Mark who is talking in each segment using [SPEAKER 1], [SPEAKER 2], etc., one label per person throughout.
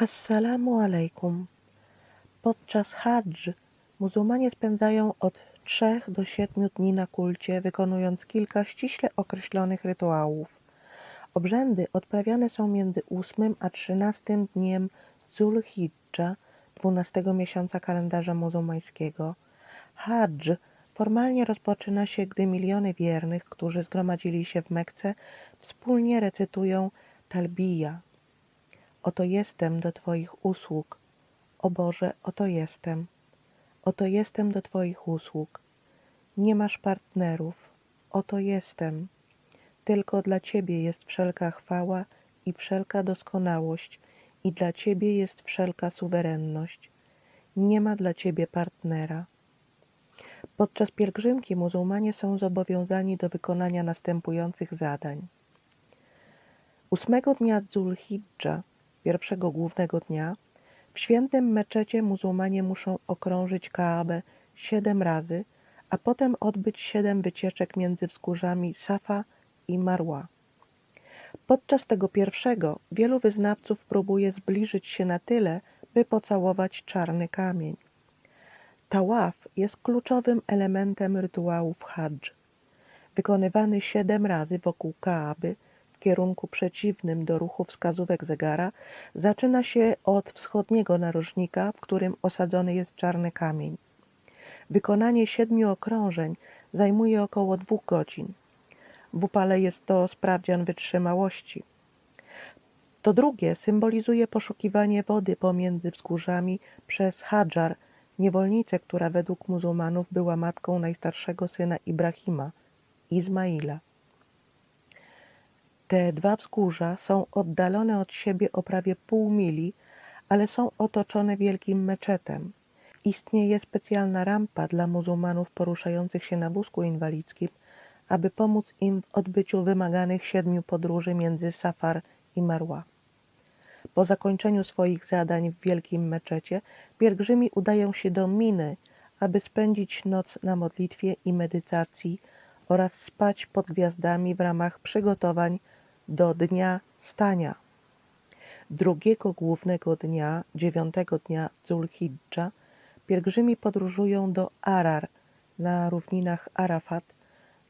[SPEAKER 1] Assalamu alaikum. Podczas hadż muzułmanie spędzają od trzech do siedmiu dni na kulcie, wykonując kilka ściśle określonych rytuałów. Obrzędy odprawiane są między ósmym a trzynastym dniem Zulhidża, dwunastego miesiąca kalendarza muzułmańskiego. Hadż formalnie rozpoczyna się, gdy miliony wiernych, którzy zgromadzili się w Mekce, wspólnie recytują talbija, Oto jestem do Twoich usług. O Boże, oto jestem. Oto jestem do Twoich usług. Nie masz partnerów. Oto jestem. Tylko dla Ciebie jest wszelka chwała i wszelka doskonałość, i dla Ciebie jest wszelka suwerenność. Nie ma dla Ciebie partnera. Podczas pielgrzymki muzułmanie są zobowiązani do wykonania następujących zadań. Ósmego dnia Dzulhidża pierwszego głównego dnia, w świętym meczecie muzułmanie muszą okrążyć Kaabę siedem razy, a potem odbyć siedem wycieczek między wzgórzami Safa i Marwa. Podczas tego pierwszego wielu wyznawców próbuje zbliżyć się na tyle, by pocałować czarny kamień. Tałaf jest kluczowym elementem rytuałów hadż. Wykonywany siedem razy wokół Kaaby – kierunku przeciwnym do ruchu wskazówek zegara zaczyna się od wschodniego narożnika, w którym osadzony jest czarny kamień. Wykonanie siedmiu okrążeń zajmuje około dwóch godzin. W upale jest to sprawdzian wytrzymałości. To drugie symbolizuje poszukiwanie wody pomiędzy wzgórzami przez Hadżar, niewolnicę, która według muzułmanów była matką najstarszego syna Ibrahima, Izmaila. Te dwa wzgórza są oddalone od siebie o prawie pół mili, ale są otoczone wielkim meczetem. Istnieje specjalna rampa dla muzułmanów poruszających się na wózku inwalidzkim, aby pomóc im w odbyciu wymaganych siedmiu podróży między Safar i Marwa. Po zakończeniu swoich zadań w wielkim meczecie, pielgrzymi udają się do Miny, aby spędzić noc na modlitwie i medytacji oraz spać pod gwiazdami w ramach przygotowań do dnia stania. Drugiego głównego dnia, dziewiątego dnia Zulhidża, pielgrzymi podróżują do Arar na równinach Arafat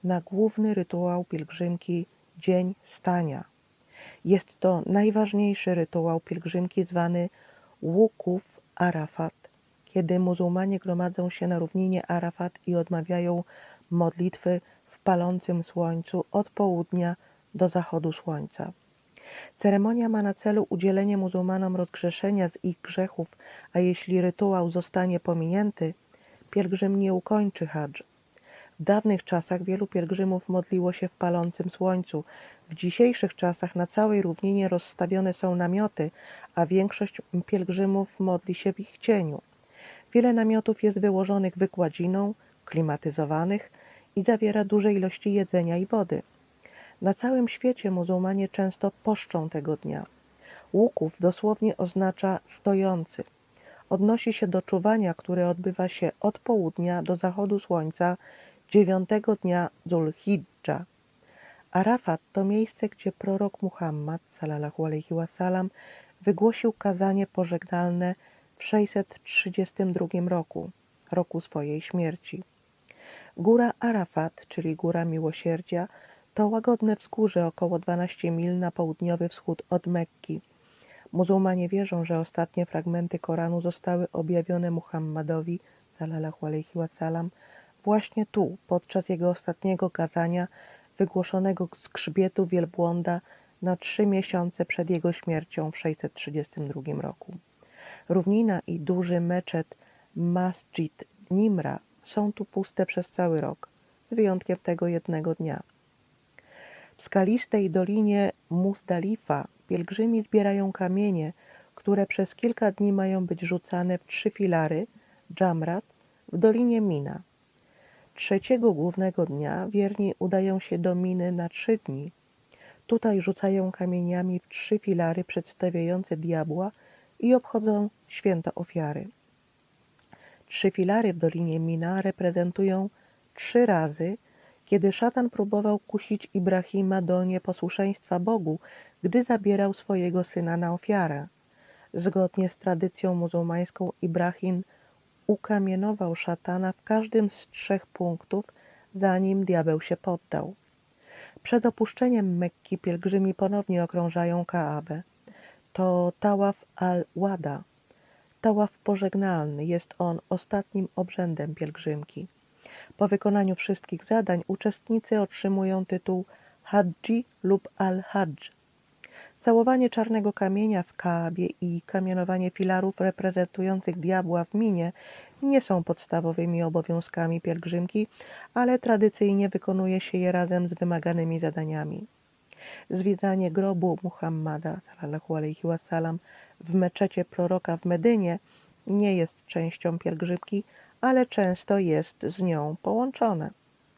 [SPEAKER 1] na główny rytuał pielgrzymki Dzień Stania. Jest to najważniejszy rytuał pielgrzymki zwany Łuków Arafat, kiedy muzułmanie gromadzą się na równinie Arafat i odmawiają modlitwy w palącym słońcu od południa do zachodu słońca. Ceremonia ma na celu udzielenie muzułmanom rozgrzeszenia z ich grzechów, a jeśli rytuał zostanie pominięty, pielgrzym nie ukończy hadż. W dawnych czasach wielu pielgrzymów modliło się w palącym słońcu. W dzisiejszych czasach na całej równinie rozstawione są namioty, a większość pielgrzymów modli się w ich cieniu. Wiele namiotów jest wyłożonych wykładziną, klimatyzowanych i zawiera duże ilości jedzenia i wody. Na całym świecie muzułmanie często poszczą tego dnia. Łuków dosłownie oznacza stojący. Odnosi się do czuwania, które odbywa się od południa do zachodu słońca dziewiątego dnia Dzulhidża. Arafat to miejsce, gdzie prorok Muhammad sallallahu alaihi wasallam wygłosił kazanie pożegnalne w 632 roku, roku swojej śmierci. Góra Arafat, czyli Góra Miłosierdzia, to łagodne wzgórze około 12 mil na południowy wschód od Mekki. Muzułmanie wierzą, że ostatnie fragmenty Koranu zostały objawione Muhammadowi wasallam właśnie tu, podczas jego ostatniego kazania wygłoszonego z grzbietu wielbłąda na trzy miesiące przed jego śmiercią w 632 roku. Równina i duży meczet Masjid Nimra są tu puste przez cały rok, z wyjątkiem tego jednego dnia. W skalistej dolinie Muzdalifa pielgrzymi zbierają kamienie, które przez kilka dni mają być rzucane w trzy filary, Jamrat, w dolinie Mina. Trzeciego głównego dnia wierni udają się do Miny na trzy dni. Tutaj rzucają kamieniami w trzy filary przedstawiające diabła i obchodzą święto ofiary. Trzy filary w dolinie Mina reprezentują trzy razy kiedy szatan próbował kusić Ibrahima do nieposłuszeństwa Bogu, gdy zabierał swojego syna na ofiarę. Zgodnie z tradycją muzułmańską Ibrahim ukamienował szatana w każdym z trzech punktów, zanim diabeł się poddał. Przed opuszczeniem Mekki pielgrzymi ponownie okrążają Kaabę. To tałaf al-Wada, tałaf pożegnalny. Jest on ostatnim obrzędem pielgrzymki. Po wykonaniu wszystkich zadań uczestnicy otrzymują tytuł Hadży lub al-Hadż. Całowanie czarnego kamienia w Kaabie i kamienowanie filarów reprezentujących diabła w minie nie są podstawowymi obowiązkami pielgrzymki, ale tradycyjnie wykonuje się je razem z wymaganymi zadaniami. Zwiedzanie grobu Muhammada wasallam w meczecie proroka w Medynie nie jest częścią pielgrzymki, ale często jest z nią połączone.